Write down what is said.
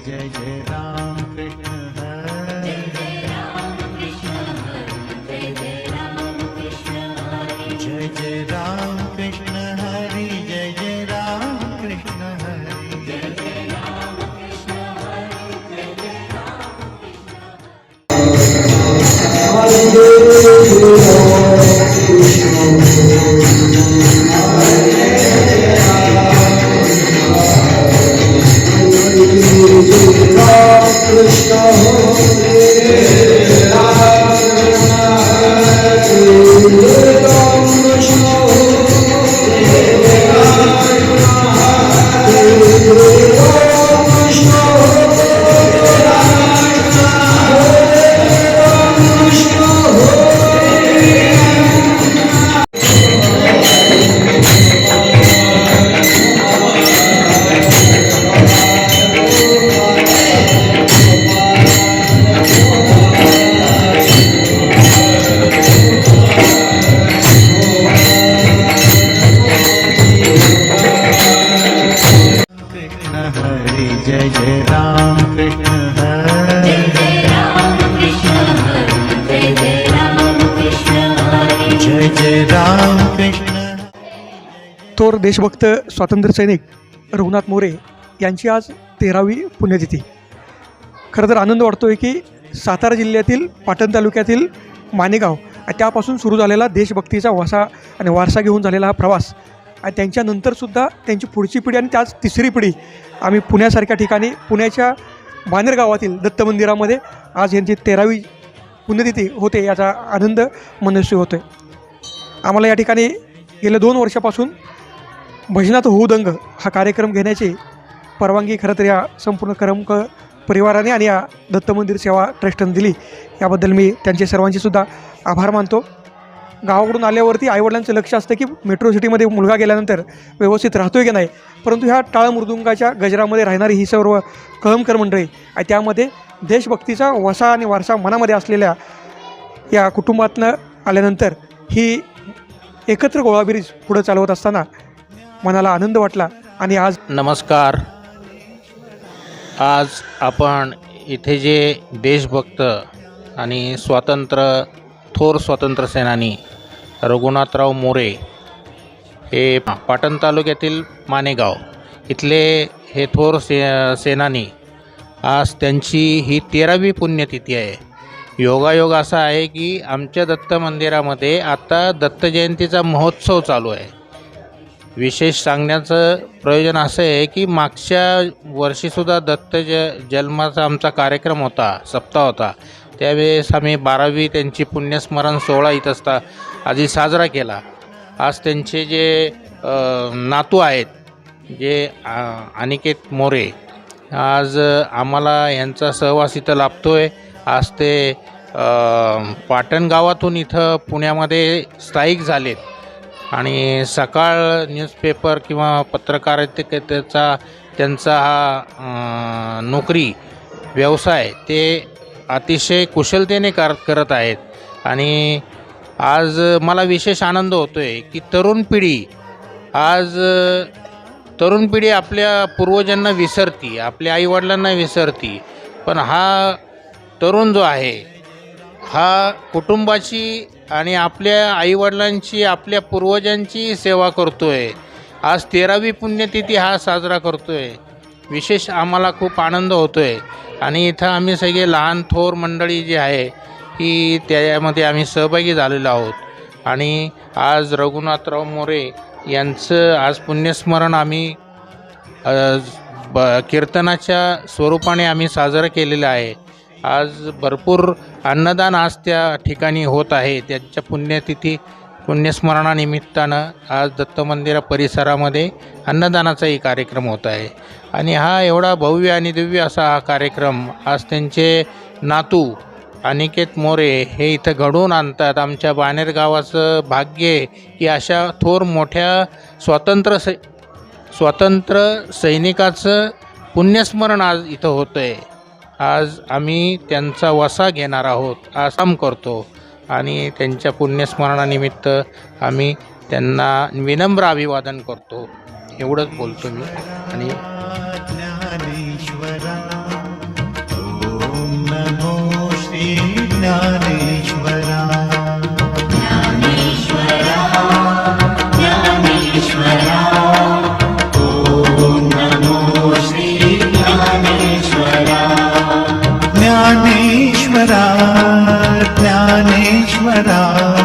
हरे। जय जय राम कृष्ण हरे। जय जय राम कृष्ण हरे। जय जय राम कृष्ण हरे जय कृष्ण। जय राम कृष्ण थोर देशभक्त स्वातंत्र्य सैनिक रघुनाथ मोरे यांची आज तेरावी पुण्यतिथी. खरं तर आनंद वाटतो आहे की सातारा जिल्ह्यातील पाटण तालुक्यातील मानेगाव आणि त्यापासून सुरू झालेला देशभक्तीचा वसा आणि वारसा घेऊन झालेला हा प्रवास आणि त्यांच्यानंतरसुद्धा त्यांची पुढची पिढी आणि त्याच तिसरी पिढी आम्ही पुण्यासारख्या ठिकाणी पुण्याच्या बानेर गावातील दत्त मंदिरामध्ये आज यांची तेरावी पुण्यतिथी होते याचा आनंद मनस्वी होतो आहे आम्हाला या ठिकाणी गेल्या दोन वर्षापासून भजनात होऊ दंग हा कार्यक्रम घेण्याची परवानगी खरं तर या संपूर्ण करमक परिवाराने आणि या दत्त मंदिर सेवा ट्रस्टने दिली. याबद्दल मी त्यांचे सर्वांचे सुद्धा आभार मानतो. गावाकडून आल्यावरती आईवडिलांचं लक्ष असतं की मेट्रो सिटीमध्ये मुलगा गेल्यानंतर व्यवस्थित राहतोय की नाही? परंतु ह्या टाळ मृदुंगाच्या गजरामध्ये राहणारी ही सर्व कळमकर मंडळी आणि त्यामध्ये देशभक्तीचा वसा आणि वारसा मनामध्ये असलेल्या या कुटुंबातनं आल्यानंतर ही एकत्र गोळाबिरीज पुढं चालवत असताना मनाला आनंद वाटला आणि आज नमस्कार. आज आपण इथे जे देशभक्त आणि स्वातंत्र्य थोर स्वातंत्र्य सेनानी रघुनाथराव मोरे हे पाटण तालुक्यातील मानेगाव इथले हे थोर से सेनानी आज त्यांची ही तेरावी पुण्यतिथी आहे. योगायोग असा आहे की आमच्या दत्त मंदिरामध्ये आता दत्त जयंतीचा महोत्सव चालू आहे. विशेष सांगण्याचं प्रयोजन असं आहे की मागच्या वर्षीसुद्धा दत्त ज जन्माचा आमचा कार्यक्रम होता सप्ताह होता. त्यावेळेस आम्ही बारावी त्यांची पुण्यस्मरण सोहळा इथं असता आधी साजरा केला. आज त्यांचे जे नातू आहेत जे अनिकेत मोरे आज आम्हाला यांचा सहवास इथं लाभतो आहे आज ते पाटण गावातून इथं पुण्यामध्ये स्थायिक झालेत. आणि सकाळ न्यूजपेपर किंवा पत्रकारितेचा त्यांचा हा नोकरी व्यवसाय ते अतिशय कुशलतेने कर करत आहेत. आणि आज मला विशेष आनंद होतो आहे की तरुण पिढी आज तरुण पिढी आपल्या पूर्वजांना विसरती आपल्या आईवडिलांना विसरती. पण हा तरुण जो आहे हा कुटुंबाची आणि आपल्या आईवडिलांची आपल्या पूर्वजांची सेवा करतो आहे आज तेरावी पुण्यतिथी हा साजरा करतो आहे विशेष आम्हाला खूप आनंद होतो आहे आणि इथं आम्ही सगळे लहान थोर मंडळी जी आहे ही त्यामध्ये आम्ही सहभागी झालेलो आहोत. आणि आज रघुनाथराव मोरे यांचं आज पुण्यस्मरण आम्ही ब कीर्तनाच्या स्वरूपाने आम्ही साजरं केलेलं आहे. आज भरपूर अन्नदान आज त्या ठिकाणी होत आहे. त्यांच्या पुण्यतिथी पुण्यस्मरणानिमित्तानं आज दत्त मंदिरा परिसरामध्ये अन्नदानाचाही कार्यक्रम होत आहे. आणि हा एवढा भव्य आणि दिव्य असा हा कार्यक्रम आज त्यांचे नातू अनिकेत मोरे हे इथं घडवून आणतात. आमच्या बाणेर गावाचं भाग्य की अशा थोर मोठ्या स्वातंत्र्य सै स्वातंत्र्य सैनिकाचं पुण्यस्मरण आज इथं होतं आहे आज आम्ही त्यांचा वसा घेणार आहोत आज काम करतो. आणि त्यांच्या पुण्यस्मरणानिमित्त आम्ही त्यांना विनम्र अभिवादन करतो. एवढंच बोलतो मी. आणि ज्ञानेश्वरा ओम नमो श्री ज्ञान ज्ञानेश्वरा ज्ञानेश्वरा।